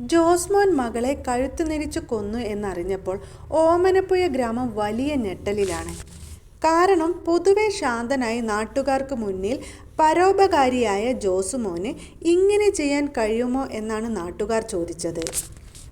ജോസ്മോൻ മകളെ കഴുത്ത് നിരിച്ചു കൊന്നു എന്നറിഞ്ഞപ്പോൾ ഓമനപ്പുഴ ഗ്രാമം വലിയ ഞെട്ടലിലാണ്. കാരണം പൊതുവെ ശാന്തനായി നാട്ടുകാർക്ക് മുന്നിൽ പരോപകാരിയായ ജോസുമോന് ഇങ്ങനെ ചെയ്യാൻ കഴിയുമോ എന്നാണ് നാട്ടുകാർ ചോദിച്ചത്.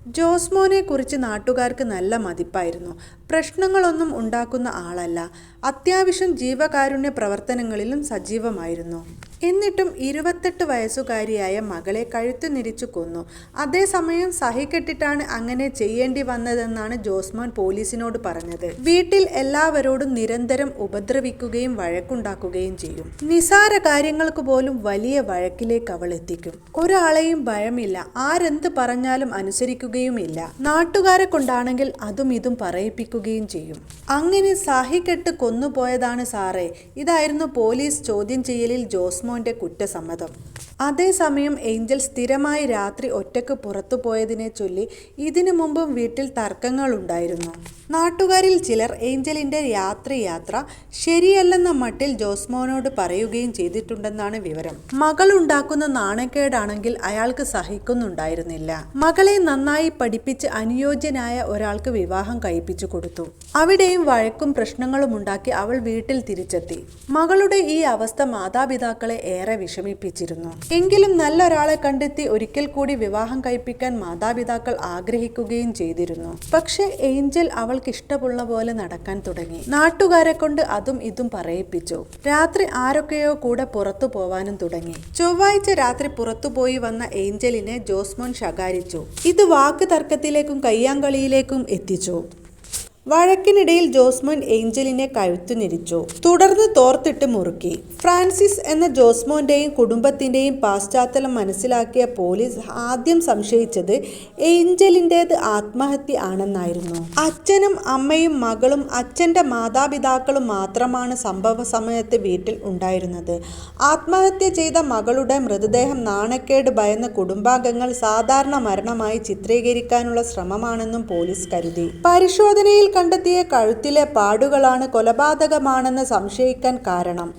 ജോസ്മോനെ കുറിച്ച് നാട്ടുകാർക്ക് നല്ല മതിപ്പായിരുന്നു. പ്രശ്നങ്ങളൊന്നും ഉണ്ടാക്കുന്ന ആളല്ല. അത്യാവശ്യം ജീവകാരുണ്യ പ്രവർത്തനങ്ങളിലും സജീവമായിരുന്നു. എന്നിട്ടും ഇരുപത്തെട്ട് വയസ്സുകാരിയായ മകളെ കഴുത്തു നിരിച്ചു കൊന്നു. അതേസമയം സഹിക്കെട്ടിട്ടാണ് അങ്ങനെ ചെയ്യേണ്ടി വന്നതെന്നാണ് ജോസ്മോൻ പോലീസിനോട് പറഞ്ഞത്. വീട്ടിൽ എല്ലാവരോടും നിരന്തരം ഉപദ്രവിക്കുകയും വഴക്കുണ്ടാക്കുകയും ചെയ്യും. നിസാര കാര്യങ്ങൾക്ക് പോലും വലിയ വഴക്കിലേക്ക് അവൾ എത്തിക്കും. ഒരാളെയും ഭയമില്ല. ആരെന്ത് പറഞ്ഞാലും അനുസരിക്കുകയുമില്ല. നാട്ടുകാരെ കൊണ്ടാണെങ്കിൽ അതും ഇതും പറയിപ്പിക്കുകയും ചെയ്യും. അങ്ങനെ സാഹിക്കെട്ട് കൊന്നുപോയതാണ് സാറേ. ഇതായിരുന്നു പോലീസ് ചോദ്യം ചെയ്യലിൽ ജോസ്മോന്റെ കുറ്റസമ്മതം. അതേസമയം ഏഞ്ചൽ സ്ഥിരമായി രാത്രി ഒറ്റയ്ക്ക് പുറത്തു പോയതിനെ ചൊല്ലി ഇതിനു മുമ്പും വീട്ടിൽ തർക്കങ്ങളുണ്ടായിരുന്നു. നാട്ടുകാരിൽ ചിലർ ഏഞ്ചലിന്റെ രാത്രിയാത്ര ശരിയല്ലെന്ന മട്ടിൽ ജോസ്മോനോട് പറയുകയും ചെയ്തിട്ടുണ്ടെന്നാണ് വിവരം. മകൾ മകളുണ്ടാക്കുന്ന നാണക്കേടാണെങ്കിൽ അയാൾക്ക് സഹിക്കുന്നുണ്ടായിരുന്നില്ല. മകളെ നന്നായി പഠിപ്പിച്ച് അനുയോജ്യനായ ഒരാൾക്ക് വിവാഹം കഴിപ്പിച്ചു കൊടുത്തു. അവിടെയും വഴക്കും പ്രശ്നങ്ങളും ഉണ്ടാക്കി അവൾ വീട്ടിൽ തിരിച്ചെത്തി. മകളുടെ ഈ അവസ്ഥ മാതാപിതാക്കളെ ഏറെ വിഷമിപ്പിച്ചിരുന്നു. എങ്കിലും നല്ലൊരാളെ കണ്ടെത്തി ഒരിക്കൽ കൂടി വിവാഹം കഴിപ്പിക്കാൻ മാതാപിതാക്കൾ ആഗ്രഹിക്കുകയും ചെയ്തിരുന്നു. പക്ഷേ ഏഞ്ചൽ അവൾക്ക് ഇഷ്ടമുള്ള പോലെ നടക്കാൻ തുടങ്ങി. നാട്ടുകാരെ കൊണ്ട് അതും ഇതും പറയിപ്പിച്ചു. രാത്രി ആരൊക്കെയോ കൂടെ പുറത്തു പോവാനും തുടങ്ങി. ചൊവ്വാഴ്ച രാത്രി പുറത്തുപോയി വന്ന ഏഞ്ചലിനെ ജോസ്മോൻ ശകാരിച്ചു. ഇത് വാക്ക് തർക്കത്തിലേക്കും കയ്യാങ്കളിയിലേക്കും എത്തിച്ചു. വഴക്കിനിടയിൽ ജോസ്മോൻ ഏഞ്ചലിനെ കഴുത്തു തുടർന്ന് തോർത്തിട്ട് മുറുക്കി. ഫ്രാൻസിസ് എന്ന ജോസ്മോന്റെയും കുടുംബത്തിന്റെയും പാശ്ചാത്തലം മനസ്സിലാക്കിയ പോലീസ് ആദ്യം സംശയിച്ചത് ഏഞ്ചലിന്റെത് ആത്മഹത്യ ആണെന്നായിരുന്നു. അച്ഛനും അമ്മയും മകളും അച്ഛന്റെ മാതാപിതാക്കളും മാത്രമാണ് സംഭവ സമയത്ത് വീട്ടിൽ ഉണ്ടായിരുന്നത്. ആത്മഹത്യ ചെയ്ത മകളുടെ മൃതദേഹം നാണക്കേട് ഭയന്ന കുടുംബാംഗങ്ങൾ സാധാരണ മരണമായി ചിത്രീകരിക്കാനുള്ള ശ്രമമാണെന്നും പോലീസ് കരുതി. പരിശോധനയിൽ കണ്ടെത്തിയ കഴുത്തിലെ പാടുകളാണ് കൊലപാതകമാണെന്ന് സംശയിക്കാൻ കാരണം.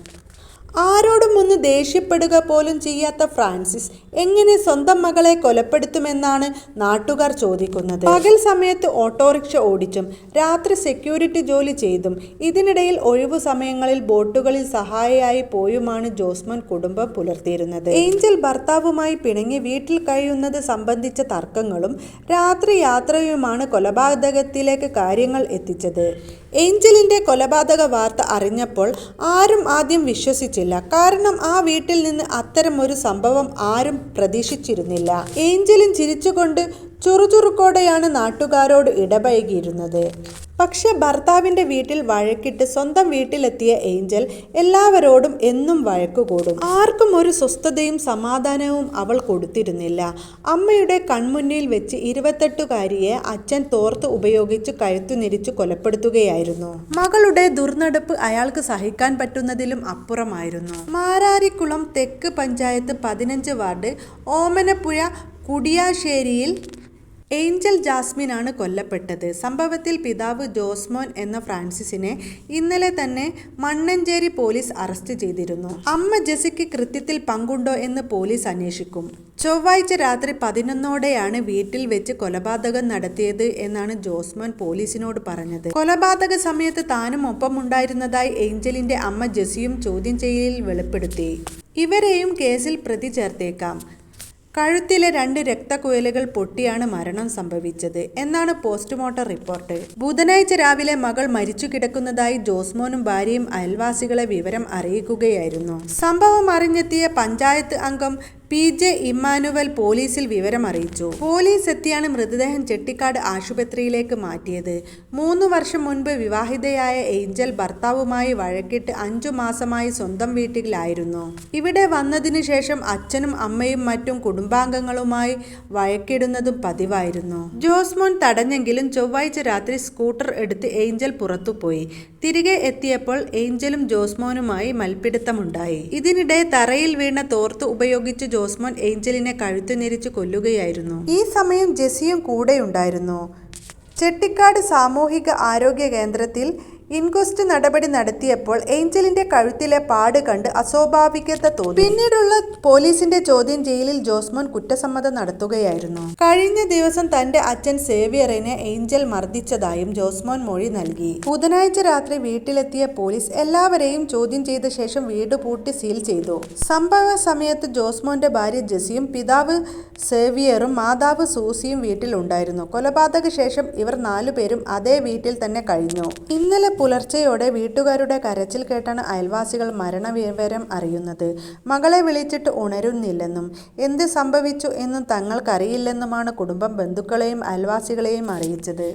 ആരോടും ഒന്ന് ദേഷ്യപ്പെടുക പോലും ചെയ്യാത്ത ഫ്രാൻസിസ് എങ്ങനെ സ്വന്തം മകളെ കൊലപ്പെടുത്തുമെന്നാണ് നാട്ടുകാർ ചോദിക്കുന്നത്. പകൽ സമയത്ത് ഓട്ടോറിക്ഷ ഓടിച്ചും രാത്രി സെക്യൂരിറ്റി ജോലി ചെയ്തും ഇതിനിടയിൽ ഒഴിവു സമയങ്ങളിൽ ബോട്ടുകളിൽ സഹായിയായി പോയുമാണ് ജോസ്മൻ കുടുംബം പുലർത്തിയിരുന്നത്. ഏഞ്ചൽ ഭർത്താവുമായി പിണങ്ങി വീട്ടിൽ കഴിയുന്നത് സംബന്ധിച്ച തർക്കങ്ങളും രാത്രി യാത്രയുമാണ് കൊലപാതകത്തിലേക്ക് കാര്യങ്ങൾ എത്തിച്ചത്. ഏഞ്ചലിന്റെ കൊലപാതക വാർത്ത അറിഞ്ഞപ്പോൾ ആരും ആദ്യം വിശ്വസിച്ചില്ല. കാരണം ആ വീട്ടിൽ നിന്ന് അത്തരം ഒരു സംഭവം ആരും പ്രതീക്ഷിച്ചിരുന്നില്ല. ഏഞ്ചലിൻ ചിരിച്ചുകൊണ്ട് ചുറുചുറുക്കോടെയാണ് നാട്ടുകാരോട് ഇടപഴകിയിരുന്നത്. പക്ഷെ ഭർത്താവിന്റെ വീട്ടിൽ വഴക്കിട്ട് സ്വന്തം വീട്ടിലെത്തിയ ഏഞ്ചൽ എല്ലാവരോടും എന്നും വഴക്കുകൂടും. ആർക്കും ഒരു സ്വസ്ഥതയും സമാധാനവും അവൾ കൊടുത്തിരുന്നില്ല. അമ്മയുടെ കൺമുന്നിൽ വെച്ച് ഇരുപത്തെട്ടുകാരിയെ അച്ഛൻ തോർത്ത് ഉപയോഗിച്ച് കഴുത്തുനിരിച്ച് കൊലപ്പെടുത്തുകയായിരുന്നു. മകളുടെ ദുർനടപ്പ് അയാൾക്ക് സഹിക്കാൻ പറ്റുന്നതിലും അപ്പുറമായിരുന്നു. മാരാരിക്കുളം തെക്ക് പഞ്ചായത്ത് പതിനഞ്ച് വാർഡ് ഓമനപ്പുഴ കുടിയാശ്ശേരിയിൽ ഏഞ്ചൽ ജാസ്മിനാണ് കൊല്ലപ്പെട്ടത്. സംഭവത്തിൽ പിതാവ് ജോസ്മോൻ എന്ന ഫ്രാൻസിസിനെ ഇന്നലെ തന്നെ മണ്ണഞ്ചേരി പോലീസ് അറസ്റ്റ് ചെയ്തിരുന്നു. അമ്മ ജെസിക്ക് കൃത്യത്തിൽ പങ്കുണ്ടോ എന്ന് പോലീസ് അന്വേഷിക്കും. ചൊവ്വാഴ്ച രാത്രി പതിനൊന്നോടെയാണ് വീട്ടിൽ വെച്ച് കൊലപാതകം നടത്തിയത് എന്നാണ് ജോസ്മോൻ പോലീസിനോട് പറഞ്ഞത്. കൊലപാതക സമയത്ത് താനും ഒപ്പമുണ്ടായിരുന്നതായി ഏഞ്ചലിന്റെ അമ്മ ജെസിയും ചോദ്യം ചെയ്യലിൽ വെളിപ്പെടുത്തി. ഇവരെയും കേസിൽ പ്രതി ചേർത്തേക്കാം. കഴുത്തിലെ രണ്ട് രക്തക്കുഴലുകൾ പൊട്ടിയാണ് മരണം സംഭവിച്ചത്. എന്നാണ് പോസ്റ്റ്മോർട്ടം റിപ്പോർട്ട്. ബുധനാഴ്ച രാവിലെ മകൾ മരിച്ചു കിടക്കുന്നതായി ജോസ്മോനും ഭാര്യയും അയൽവാസികളെ വിവരം അറിയിക്കുകയായിരുന്നു. സംഭവം അറിഞ്ഞെത്തിയ പഞ്ചായത്ത് അംഗം പി ജെ ഇമ്മാനുവൽ പോലീസിൽ വിവരം അറിയിച്ചു പോലീസ് എത്തിയാണ് മൃതദേഹം ചെട്ടിക്കാട് ആശുപത്രിയിലേക്ക് മാറ്റിയത്. മൂന്ന് വർഷം മുൻപ് വിവാഹിതയായ ഏഞ്ചൽ ഭർത്താവുമായി വഴക്കിട്ട് അഞ്ചു മാസമായി സ്വന്തം വീട്ടിലായിരുന്നു. ഇവിടെ വന്നതിനു ശേഷം അച്ഛനും അമ്മയും മറ്റും കുടുംബാംഗങ്ങളുമായി വഴക്കിടുന്നതും പതിവായിരുന്നു. ജോസ്മോൻ തടഞ്ഞെങ്കിലും ചൊവ്വാഴ്ച രാത്രി സ്കൂട്ടർ എടുത്ത് ഏഞ്ചൽ പുറത്തുപോയി. തിരികെ എത്തിയപ്പോൾ ഏഞ്ചലും ജോസ്മോനുമായി മൽപ്പിടുത്തമുണ്ടായി ഇതിനിടെ തറയിൽ വീണ തോർത്ത് ഉപയോഗിച്ച് ജോസ്മോൻ ഏഞ്ചലിനെ കഴുത്തു ഞെരിച്ച് കൊല്ലുകയായിരുന്നു. ഈ സമയം ജെസിയും കൂടെയുണ്ടായിരുന്നു. ചെട്ടിക്കാട് സാമൂഹിക ആരോഗ്യ കേന്ദ്രത്തിൽ ഇൻക്വസ്റ്റ് നടപടി നടത്തിയപ്പോൾ ഏഞ്ചലിന്റെ കഴുത്തിലെ പാട് കണ്ട് അസ്വാഭാവികത തോന്നി. പിന്നീടുള്ള പോലീസിന്റെ ചോദ്യം ജയിലിൽ ജോസ്മോൻ കുറ്റസമ്മതം നടത്തുകയായിരുന്നു. കഴിഞ്ഞ ദിവസം തന്റെ അച്ഛൻ സേവിയറിനെ ഏഞ്ചൽ മർദ്ദിച്ചതായും ജോസ്മോൻ മൊഴി നൽകി. ബുധനാഴ്ച രാത്രി വീട്ടിലെത്തിയ പോലീസ് എല്ലാവരെയും ചോദ്യം ചെയ്ത ശേഷം വീട് പൂട്ടി സീൽ ചെയ്തു. സംഭവ സമയത്ത് ജോസ്മോന്റെ ഭാര്യ ജെസിയും പിതാവ് സേവിയറും മാതാവ് സൂസിയും വീട്ടിലുണ്ടായിരുന്നു. കൊലപാതക ശേഷം ഇവർ നാലുപേരും അതേ വീട്ടിൽ തന്നെ കഴിഞ്ഞു. ഇന്നലെ പുലർച്ചെയോടെ വീട്ടുകാരുടെ കരച്ചിൽ കേട്ടാണ് അയൽവാസികൾ മരണവിവരം അറിയുന്നത്. മകളെ വിളിച്ചിട്ട് ഉണരുന്നില്ലെന്നും എന്ത് സംഭവിച്ചു എന്നും തങ്ങൾക്കറിയില്ലെന്നുമാണ് കുടുംബം ബന്ധുക്കളെയും അയൽവാസികളെയും അറിയിച്ചത്.